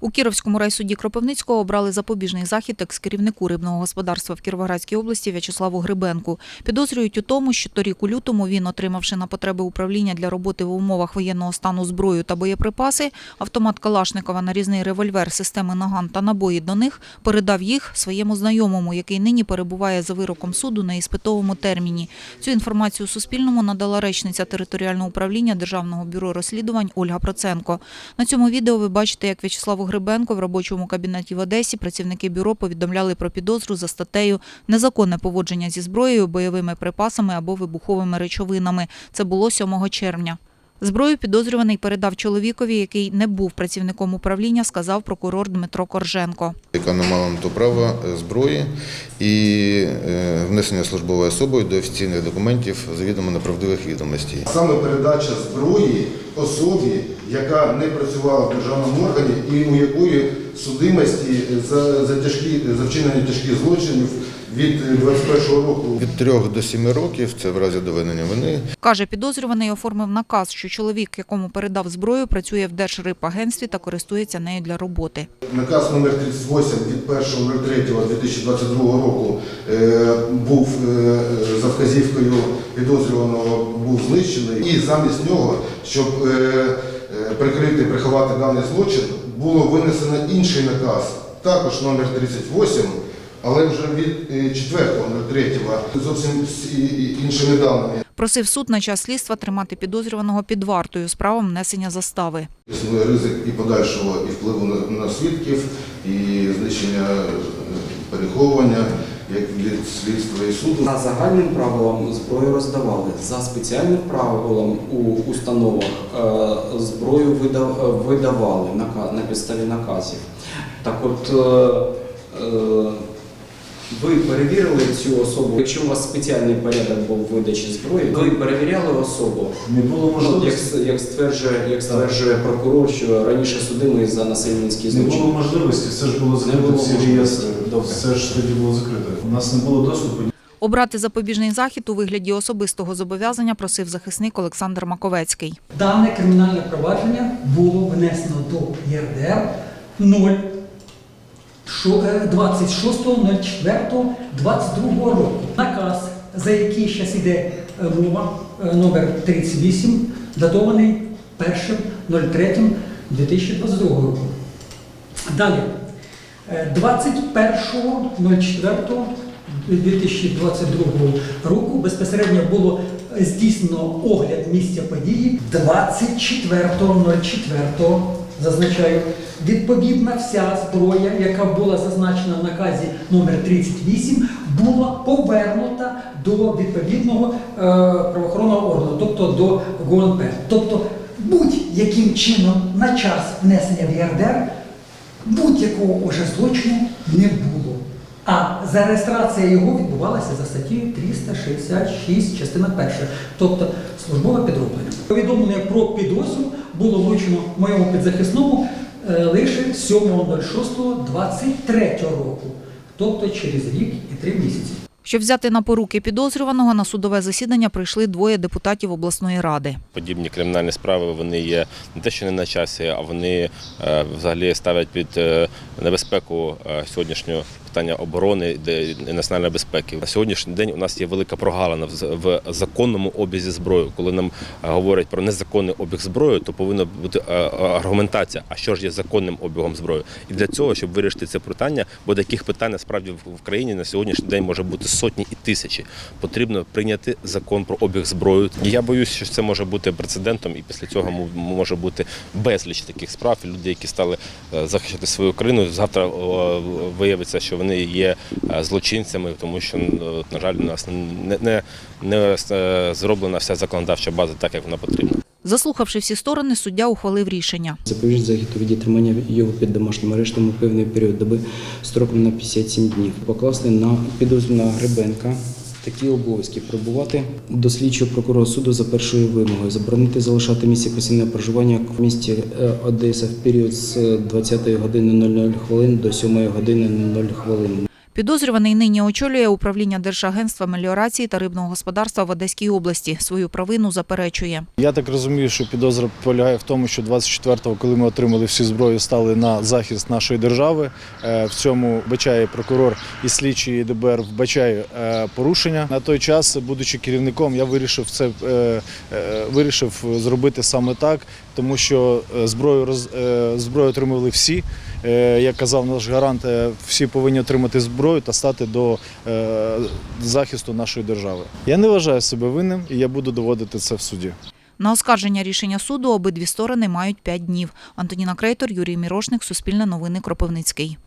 У Кіровському райсуді Кропивницького обрали запобіжний захід екс-керівнику рибного господарства в Кіровоградській області В'ячеславу Грибенку. Підозрюють у тому, що торік у лютому він, отримавши на потреби управління для роботи в умовах воєнного стану зброю та боєприпаси, автомат Калашникова, нарізний револьвер системи Наган та набої до них, передав їх своєму знайомому, який нині перебуває за вироком суду на іспитовому терміні. Цю інформацію Суспільному надала речниця територіального управління Державного бюро розслідувань Ольга Проценко. На цьому відео ви бачите, як В'ячеславу Грибенко в робочому кабінеті в Одесі працівники бюро повідомляли про підозру за статтею незаконне поводження зі зброєю, бойовими припасами або вибуховими речовинами. Це було 7 червня. Зброю підозрюваний передав чоловікові, який не був працівником управління, сказав прокурор Дмитро Корженко. яка не мала на то права е, зброї і е, внесення службовою особою до офіційних документів завідомо неправдивих відомостей. Саме передача зброї особі, яка не працювала в державному органі і у якої судимості за, за, тяжкі, за вчинення тяжких злочинів від 21 року Від 3 до 7 років це в разі доведення вини. Каже, підозрюваний оформив наказ, що чоловік, якому передав зброю, працює в Держрибагентстві та користується нею для роботи. Наказ номер 38 від 1.03.2022 року е, був е, за вказівкою підозрюваного був знищений, і замість нього, щоб е, е, прикрити, приховати даний злочин, було винесено інший наказ, також номер 38, але вже від е, 4.03, зовсім з іншими даними. Просив суд на час слідства тримати підозрюваного під вартою з правом внесення застави. Існує ризик і подальшого і впливу на, на свідків, і знищення е, переховування як від слідства і суду. За загальним правилам зброю роздавали. За спеціальним правилом у установах е, зброю видавали на підставі наказів. Так от е, е, ви перевірили цю особу. Якщо у вас спеціальний порядок був видачі зброї, ви перевіряли особу. Не було Ну, як, можливості. як стверджує, як стверджує прокурор, що раніше судимий за насильницькі Не злочини. було можливості, все ж було закрито, було всі можливості. реєстри. Добре. Все ж тоді було закрито. У нас не було доступу. Обрати запобіжний захід у вигляді особистого зобов'язання просив захисник Олександр Маковецький. Дане кримінальне провадження було внесено до ЄРДР 0 26.04.22 року. Наказ, за який зараз іде е, мова, е, номер 38, датований 1.03.2022 року. Далі. Е, 21.04.2022 року безпосередньо було здійснено огляд місця події 24.04. Зазначаю, відповідна вся зброя, яка була зазначена в наказі номер 38, була повернута до відповідного е, правоохоронного органу, тобто до ГУНП. Тобто будь-яким чином на час внесення в ЄРДР будь-якого уже злочину не було. А зареєстрація його відбувалася за статтею 366, частина перша, тобто службове підроблення. Повідомлення про підозру було вручено моєму підзахисному е, лише 7.06.23 року, тобто через рік і три місяці. Щоб взяти на поруки підозрюваного, на судове засідання прийшли двоє депутатів обласної ради. Подібні кримінальні справи вони є не те, що не на часі, а вони е, взагалі ставлять під е, небезпеку сьогоднішнього питання оборони і національної безпеки. На сьогоднішній день у нас є велика прогалина в, законному обізі зброї. Коли нам е, говорять про незаконний обіг зброї, то повинна бути е, е, аргументація, а що ж є законним обігом зброї. І для цього, щоб вирішити це питання, бо таких питань насправді в країні на сьогоднішній день може бути сотні і тисячі. Потрібно прийняти закон про обіг зброї. Я боюсь, що це може бути прецедентом, і після цього може бути безліч таких справ. Люди, які стали захищати свою країну, завтра виявиться, що вони є е, злочинцями, тому що на жаль, у нас не, не, не е, зроблена вся законодавча база так, як вона потрібна. Заслухавши всі сторони, суддя ухвалив рішення. Запобіжний захід у віді тримання його під домашнім арештом у певний період доби строком на 57 днів. Покласти на підозрюваного Гребенка такі обов'язки прибувати до слідчого прокурора суду за першою вимогою, заборонити залишати місце постійного проживання в місті е, Одеса в період з 20 години 00 хвилин до 7 години 00 хвилин. Підозрюваний нині очолює управління Держагентства меліорації та рибного господарства в Одеській області. Свою провину заперечує. Я так розумію, що підозра полягає в тому, що 24-го, коли ми отримали всі зброю, стали на захист нашої держави. Е, В цьому вбачає прокурор і слідчий ДБР вбачає е, порушення. На той час, будучи керівником, я вирішив це е, вирішив зробити саме так, тому що е, зброю роз е, зброю отримували всі. Е, Як казав наш гарант, всі повинні отримати зброю та стати до захисту нашої держави. Я не вважаю себе винним і я буду доводити це в суді. На оскарження рішення суду обидві сторони мають п'ять днів. Антоніна Крейтор, Юрій Мірошник, Суспільне новини Кропивницький.